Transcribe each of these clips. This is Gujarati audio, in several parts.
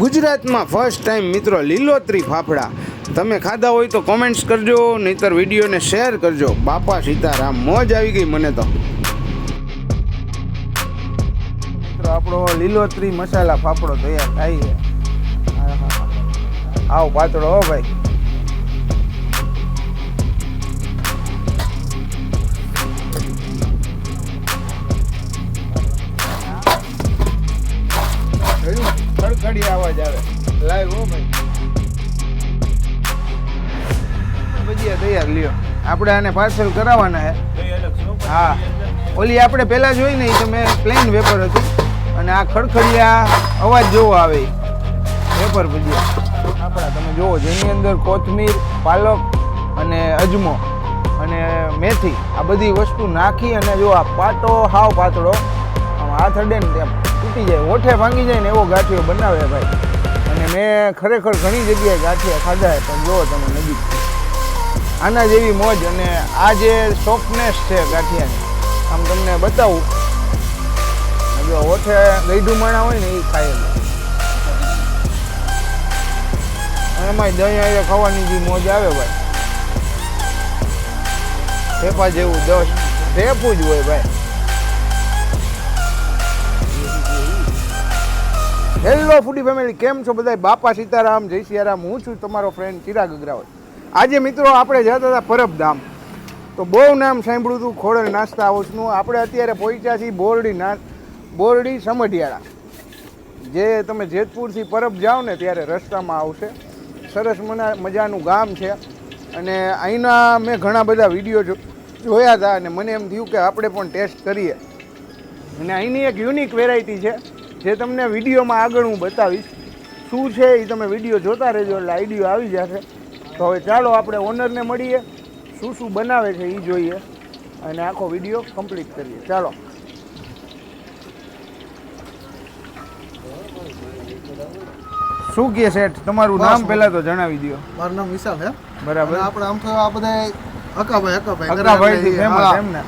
ગુજરાતમાં ફર્સ્ટ ટાઈમ મિત્રો લીલોતરી ફાફડા. તમે ખાધા હોય તો કોમેન્ટ્સ કરજો, નહીતર વિડીયોને શેર કરજો. બાપા સીતારામ, મોજ આવી ગઈ મને તો. મિત્રો, આપણો લીલોતરી મસાલા ફાફડો તૈયાર થાય છે. આવ પાતળો હો ભાઈ. આપણે આને પાર્સલ કરાવવાના છે હા ઓલી આપણે પહેલાં જોઈ ને એ તમે પ્લેન વેપર હતી. અને આ ખડખડિયા અવાજ જોવો આવે વેપર ભજીયા. આપણા તમે જોવો જેની અંદર કોથમીર પાલક અને અજમો અને મેથી આ બધી વસ્તુ નાખી અને જો આ પાટો હાવ પાતળો હાથ અડે ને તેમ તૂટી જાય. ઓઠે ભાંગી જાય ને એવો ગાંઠિયો બનાવે ભાઈ. અને મેં ખરેખર ઘણી જગ્યાએ ગાંઠિયા ખાધા પણ જુઓ તમે નજીક. આના જેવી મોજ અને આ જે સોફ્ટનેસ છે ગાંઠિયાની, આમ તમને બતાવું. જો ઓઠે ગઈડું માણા હોય ને એ ખાય એમાં. દહીં અહીંયા ખાવાની જે મોજ આવે ભાઈ. ઠેપા જેવું દસ, ઠેપું જ હોય ભાઈ. હેલો ફૂડી ફેમિલી કેમ છો બધા બાપા સીતારામ, જય સિયારામ. હું છું તમારો ફ્રેન્ડ ચિરાગ અગ્રાવલ. આજે મિત્રો આપણે જતા હતા પરબધામ. તો બહુ નામ સાંભળ્યું હતું ખોડલ નાસ્તા હાઉસનું આપણે અત્યારે પહોંચ્યા છીએ બોરડી ના બોરડી સમઢિયાળા. જે તમે જેતપુરથી પરબ જાઓ ને ત્યારે રસ્તામાં આવશે. સરસ મના મજાનું ગામ છે. અને અહીંના મેં ઘણા બધા વીડિયો જોયા હતા અને મને એમ થયું કે આપણે પણ ટેસ્ટ કરીએ. અને અહીંની એક યુનિક વેરાયટી છે, જે તમને વિડીયોમાં આગળ હું બતાવીશ. શું છે એ તમે વીડિયો જોતા રહેજો એટલે આઈડિયો આવી જશે. તો હવે ચાલો આપણે ઓનરને મળીએ. શું શું બનાવે છે એ જોઈએ. અને આખો વીડિયો કમ્પ્લીટ કરીએ. ચાલો. શું કે શેઠ? તમારું નામ પહેલા તો જણાવી દો મારું નામ વિશાલ છે બરાબર. આપણે આમ તો આ બધા હકાભાઈ અકાભાઈ અકાભાઈ થી ફેમસ એમ ને.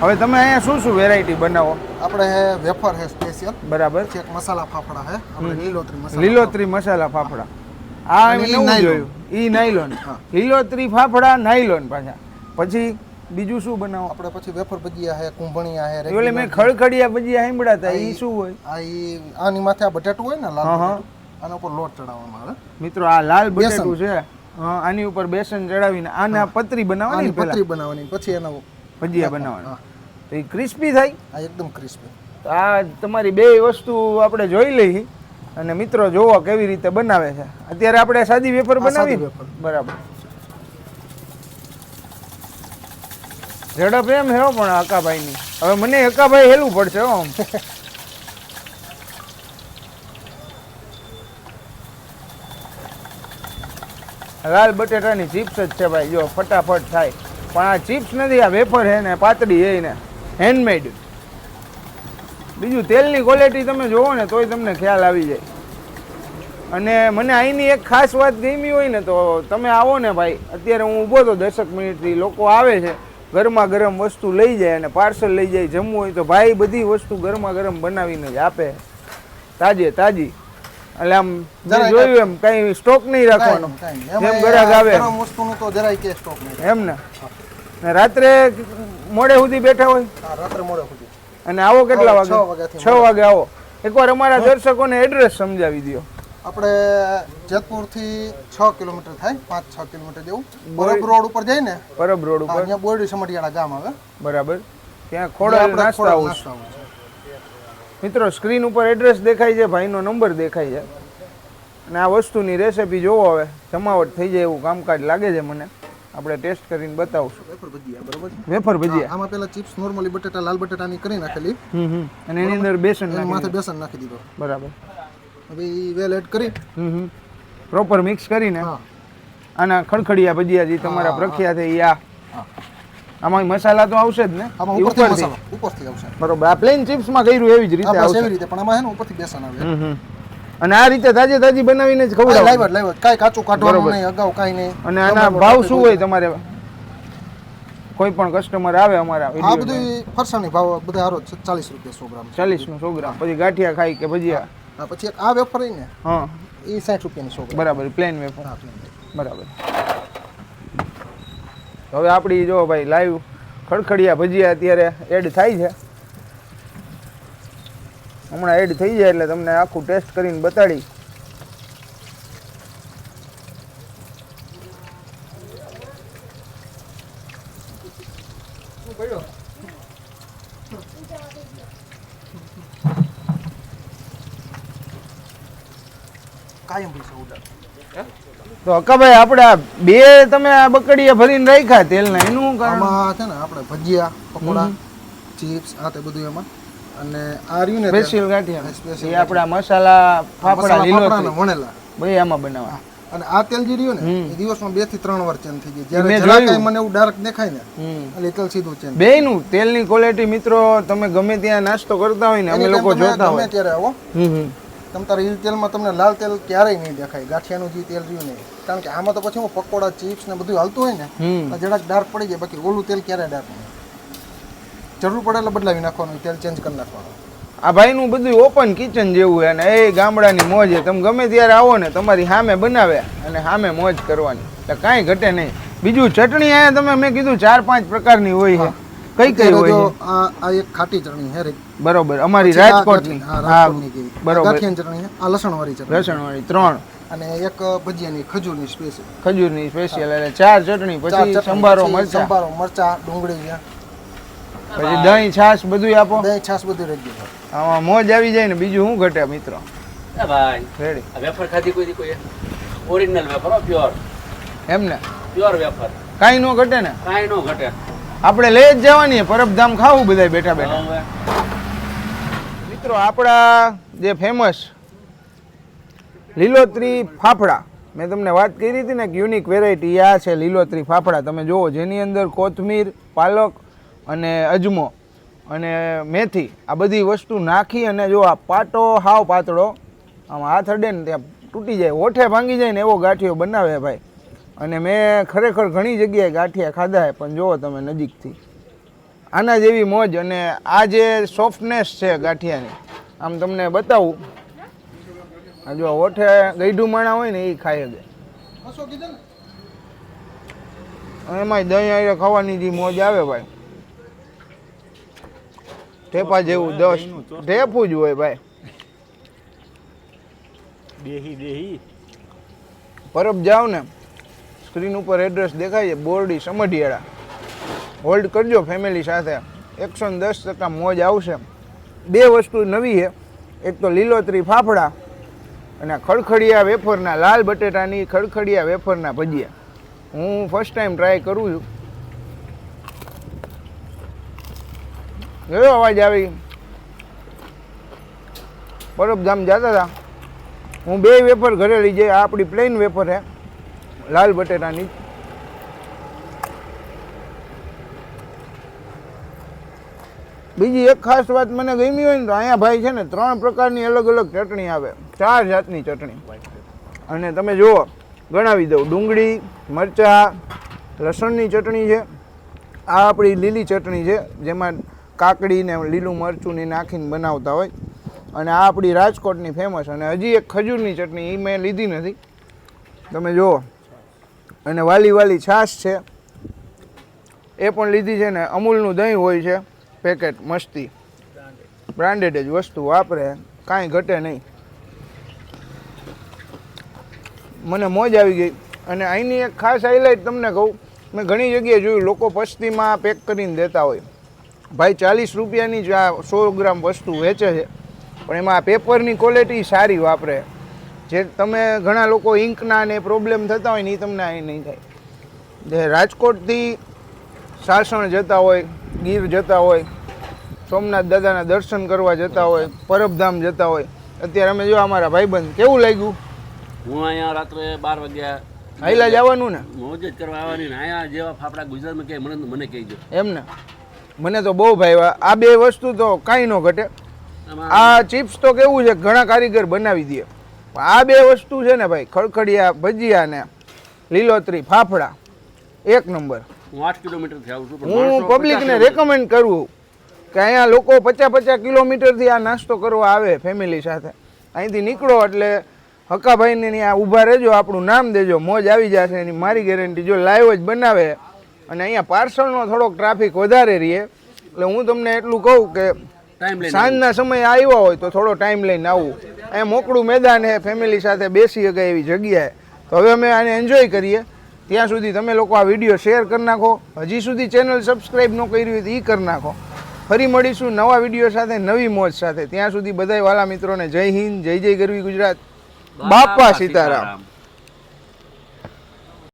હવે તમે અહીંયા શું શું વેરાયટી બનાવો? આપણે હે વેફર છે સ્પેશિયલ બરાબર. છે મસાલા ફાફડા છે આપણે લીલોતરી મસાલા લીલોતરી મસાલા ફાફડા. આ મેં નવું જોયું. ઈ નાયલોન લીલોતરી ફાફડા નાયલોન પાછા. પછી બીજું શું બનાવો? આપણે પછી વેફર ભજીયા હે કુંભણિયા હે એટલે મેં ખડખડિયા ભજીયા સાંભળ્યા તા આ ઈ ઈ- શું હોય? આ આની માથે આ બટાટું હોય ને લાલ આના ઉપર લોટ ચડાવવામાં આવે. મિત્રો આ લાલ બટાટું છે. હા આની ઉપર બેસન ચડાવીને આના પતરી બનાવવાની પતરી બનાવવાની પછી એના ભજીયા. બનાવવાના. તો એ ક્રિસ્પી થાય? આ એકદમ ક્રિસ્પી આ તમારી બે વસ્તુ આપણે જોઈ લઈ અને મિત્રો જોવો કેવી રીતે બનાવે છે. અત્યારે આપણે સાદી વેફર હા, બનાવી બરાબર. ઝડપ એમ હેવો પણ હકાભાઈની. હવે મને અકાભાઈ હેલું પડશે હો આમ. લાલ બટેટાની ચિપ્સ જ છે ભાઈ જો ફટાફટ થાય. પણ આ ચિપ્સ નથી આ વેફર હે ને પાતળી હે ને હેન્ડમેડ બીજું તેલની ક્વોલિટી તમે જોવો ને તોય તમને ખ્યાલ આવી જાય. અને મને અહીંની એક ખાસ વાત ગમી હોય ને તો તમે આવો ને ભાઈ. અત્યારે હું ઊભો તો દસક મિનિટથી લોકો આવે છે ગરમા ગરમ વસ્તુ લઈ જાય અને પાર્સલ લઈ જાય જમવું હોય તો ભાઈ બધી વસ્તુ ગરમા ગરમ બનાવીને જ આપે. તાજે તાજી. એટલે આમ જોયું એમ કઈ સ્ટોક નહીં રાખવાનો. જેમ ગ્રાહક આવે. વસ્તુનું તો જરાય કે સ્ટોક નહીં. એમ ને? રાત્રે મોડે સુધી બેઠા હોય? રાત્રે મોડે સુધી. અને આવો કેટલા વાગે? છ વાગે આવો. એકવાર અમારા દર્શકોને એડ્રેસ સમજાવી દો આપણે જેતપુરથી છ કિલોમીટર થાય પાંચ છ કિલોમીટર જેવું. બરફ રોડ ઉપર જાય ને પરબ રોડ ઉપર. અહીંયા બોરડી સમઢિયાળા ગામ આવે. બરાબર. ત્યાં ખોડલ નાસ્તા હાઉસ. મિત્રો સ્ક્રીન ઉપર એડ્રેસ દેખાય છે ભાઈનો નંબર દેખાય છે. અને આ વસ્તુની રેસિપી જોવો હવે. જમાવટ થઈ જાય એવું કામકાજ લાગે છે મને. આપણે ટેસ્ટ કરીને બતાવશું. વેફર ભજીયા બરોબર? વેફર ભજીયા? આમાં પેલા ચિપ્સ નોર્મલી બટેટા લાલ બટેટાની કરી નાખેલી. હમ હમ. અને એની અંદર બેસન માથે બેસન નાખી દીધો. બરાબર. હવે ઈ વેલ એડ કરી. હમ હમ. પ્રોપર મિક્સ કરીને? હા. આના ખડખડિયા ભજીયા જે તમારા પ્રખ્યાત છે ઈ આ. આમાં મસાલા તો આવશે જ ને? આમાં ઉપરથી. મસાલો ઉપરથી આવશે. બરોબર. આ પ્લેન ચિપ્સમાં કર્યું એવી જ રીતે આવશે. એવી રીતે પણ આમાં છે ને ઉપરથી બેસન આવે. હમ હમ. અને આ રીતે તાજી તાજી બનાવીને જ ખવડાવો. લાઈવ લાઈવ કાઈ કાચું કાઢવાનું. નહીં અગાઉ કાઈ નહીં. અને આના ભાવ શું હોય તમારે? કોઈ પણ કસ્ટમર આવે અમારા આ બધું ફરસાણી ભાવ બધા હારો ચાલીસ રૂપિયા 100 ગ્રામ ચાલીસ નો સો ગ્રામ. પછી ગાંઠિયા ખાઈ કે ભજીયા? હા પછી આ વેફર રહી ને હા. એ સાઠ રૂપિયાની સો ગ્રામ. બરાબર પ્લેન વેફર. હા બરાબર. હવે આપણી જો ભાઈ લાઈવ ખડખડિયા ભજીયા અત્યારે એડ થાય છે. હમણાં એડ થઈ જાય એટલે તમને આખું ટેસ્ટ કરીને બતાડી. તો અક્કાભાઈ આપણે આ બે તમે આ બકડીયા ભરીને રાખ્યા તેલના એનું કારણ? છે ને આપણે ભજીયા પકોડા ચિપ્સ આ તે બધું એમાં અને આ રહ્યું ને તેલ, સ્પેશિયલ ગાંઠિયા. એ આપણા મસાલા ફાફડા મસાલા લીલો વણેલા. ભાઈ આમાં બનાવવા અને આ તેલ જે રહ્યું ને એ દિવસમાં બેથી ત્રણ વાર ચેન્જ થઈ જાય. જ્યારે જરા મને એવું ડાર્ક દેખાય ને એટલે તેલ સીધું ચેન્જ બેયનું તેલની ક્વોલિટી મિત્રો તમે ગમે ત્યાં નાસ્તો કરતા હોય ને અમે લોકો જોતા હોય. ત્યારે આવો. તમે તારે એ તેલમાં તમને લાલ તેલ ક્યારેય નહીં દેખાય. ગાંઠિયાનું જે તેલ રહ્યું ને કારણ કે આમાં તો પછી હું પકોડા ચિપ્સ ને બધું હાલતું હોય ને જરાક ડાર્ક પડી જાય બાકી ઓલું તેલ ક્યારે ડાર્ક નહીં. જરૂર પડે એટલે બદલાવી નાખવાનું તેલ ચેન્જ કરી નાખવાનું. આ ભાઈનું બધું ઓપન કિચન જેવું અને એ ગામડાની મોજ છે. તમે ગમે ત્યારે આવો ને તમારી સામે બનાવે અને સામે મોજ કરવાની. એટલે કાંઈ ઘટે નહીં. બીજું ચટણી આયા તમે મેં કીધું ચાર પાંચ પ્રકારની હોય છે. કઈ કઈ હોય આ આ એક ખાટી ચટણી હે બરોબર. અમારી રાજકોટની. હા, બરોબર કેવી. આ લસણ વાળી ચટણી ચટણી. લસણવાળી ત્રણ. અને એક ભજીયાની ખજૂરની સ્પેશિયલ ખજૂરની સ્પેશિયલ એટલે ચાર ચટણી પછી સંભારો મરચા. સંભારો મરચા ડુંગળી પછી દહીં છાશ બધું આપો. દહીં છાશ બધું રેડી આમાં મોજ આવી જાય ને બીજું શું ઘટે મિત્રો? ભાઈ રેડી. વેફર ખાધી કોઈ કોઈ? ઓરિજિનલ વેફર પ્યોર પ્યોર એમને પ્યોર વેફર. કાંઈ ન ઘટે ને? કાંઈ નો ઘટે. આપણે લઈ જ જવાની પરબધામ ખાવું બધા બેઠા બેઠા. મિત્રો આપણા જે ફેમસ લીલોતરી ફાફડા મેં તમને વાત કરી હતી ને કે યુનિક વેરાયટી આ છે લીલોતરી ફાફડા. તમે જુઓ જેની અંદર કોથમીર પાલક અને અજમો અને મેથી આ બધી વસ્તુ નાખી અને જો આ પાટો હાવ પાતળો આમ હાથ અડે ને ત્યાં તૂટી જાય ઓઠે ભાંગી જાય ને એવો ગાંઠિયો બનાવે ભાઈ. અને મેં ખરેખર ઘણી જગ્યાએ ગાંઠિયા ખાધા પણ જુઓ તમે નજીકથી. આના જેવી મોજ અને આ જે સોફ્ટનેસ છે ગાંઠિયાની આમ તમને બતાવું. આ જો ઓઠે ગઈઢું માણા હોય ને એ ખાઈ શકે એમાંય દહીં ખાવાની જે મોજ આવે ભાઈ. ઠેપા જેવું દસ ઠેપું જ હોય ભાઈ. દેહી દેહી. પરબ જાવ ને સ્ક્રીન ઉપર એડ્રેસ દેખાય છે બોરડી સમઢિયાળા. હોલ્ડ કરજો ફેમિલી સાથે. એકસો ને દસ ટકા મોજ આવશે. બે વસ્તુ નવી છે. એક તો લીલોતરી ફાફડા અને ખડખડિયા વેફરના લાલ બટેટાની ખડખડિયા વેફરના ભજીયા. હું ફર્સ્ટ ટાઈમ ટ્રાય કરું છું. કયો અવાજ આવી. પરબધામ જતા હતા. હું બે વેફર ઘરે લઈ જઈ, આ આપણી પ્લેન વેફર હે, લાલ બટેટાની. બીજી એક ખાસ વાત મને ગમી હોય ને તો અહીંયા ભાઈ છે ને, ત્રણ પ્રકારની અલગ અલગ ચટણી આવે, ચાર જાતની ચટણી. અને તમે જુઓ, ગણાવી દઉં. ડુંગળી, મરચાં, લસણની ચટણી છે. આ આપણી લીલી ચટણી છે, જેમાં કાકડી ને લીલું મરચું નાખીને બનાવતા હોય. અને આ આપણી રાજકોટની ફેમસ અને હજી એક ખજૂરની ચટણી એ મેં લીધી નથી. તમે જુઓ. અને વાલી વાલી છાશ છે. એ પણ લીધી છે ને અમૂલનું દહીં હોય છે. પેકેટ મસ્તી. બ્રાન્ડેડ જ વસ્તુ વાપરે. કાંઈ ઘટે નહીં. મને મોજ આવી ગઈ. અને અહીંની એક ખાસ હાઇલાઇટ તમને કહું. મેં ઘણી જગ્યાએ જોયું. લોકો પસ્તીમાં પેક કરીને દેતા હોય. ભાઈ ચાલીસ રૂપિયાની જ આ સો ગ્રામ વસ્તુ વેચે છે. પણ એમાં આ પેપરની ક્વોલિટી સારી વાપરે. જે તમે ઘણા લોકો ઇંકના ને પ્રોબ્લેમ થતા હોય ને એ તમને અહીં નહીં થાય. જે રાજકોટથી સાસણ જતા હોય ગીર જતા હોય સોમનાથ દાદાના દર્શન કરવા જતા હોય પરબધામ જતા હોય. અત્યારે અમે જો અમારા ભાઈબંધ કેવું લાગ્યું? હું અહીંયા રાત્રે બાર વાગ્યા હાઈલા જવાનું ને? મોજ જ કરવા આવવાની ને. અહીંયા જેવા ફાફડા ગુજરાતમાં કે મને મને કહેજો. એમ ને? મને તો બહુ ભાઈ આ બે વસ્તુ તો કાંઈ ન ઘટે. આ ચિપ્સ તો કેવું છે ઘણા કારીગર બનાવી દે. આ બે વસ્તુ છે ને ભાઈ ખડખડિયા ભજીયા ને લીલોતરી ફાફડા એક નંબર. હું આઠ કિલોમીટરથી આવું છું હું પબ્લિકને રેકમેન્ડ કરું કે અહીંયા લોકો પચાસ પચાસ કિલોમીટરથી આ નાસ્તો કરવા આવે ફેમિલી સાથે. અહીંથી નીકળો એટલે હકાભાઈને આ ઊભા રહેજો આપણું નામ દેજો મોજ આવી જશે એની મારી ગેરંટી જો લાઈવ જ બનાવે અને અહીંયા પાર્સલનો થોડોક ટ્રાફિક વધારે રહીએ એટલે હું તમને એટલું કહું કે સાંજના સમયે આવ્યા હોય તો થોડો ટાઈમ લઈને આવું. અહીંયા મોકળું મેદાન છે ફેમિલી સાથે બેસી શકાય એવી જગ્યાએ. તો હવે અમે આને એન્જોય કરીએ. ત્યાં સુધી તમે લોકો આ વીડિયો શેર કરી નાખો. હજી સુધી ચેનલ સબસ્ક્રાઈબ ન કરી હોય તો એ કરી નાખો. ફરી મળીશું નવા વીડિયો સાથે નવી મોજ સાથે. ત્યાં સુધી બધાય વાલા મિત્રોને જય હિન્દ જય જય ગરવી ગુજરાત. બાપા સીતારામ.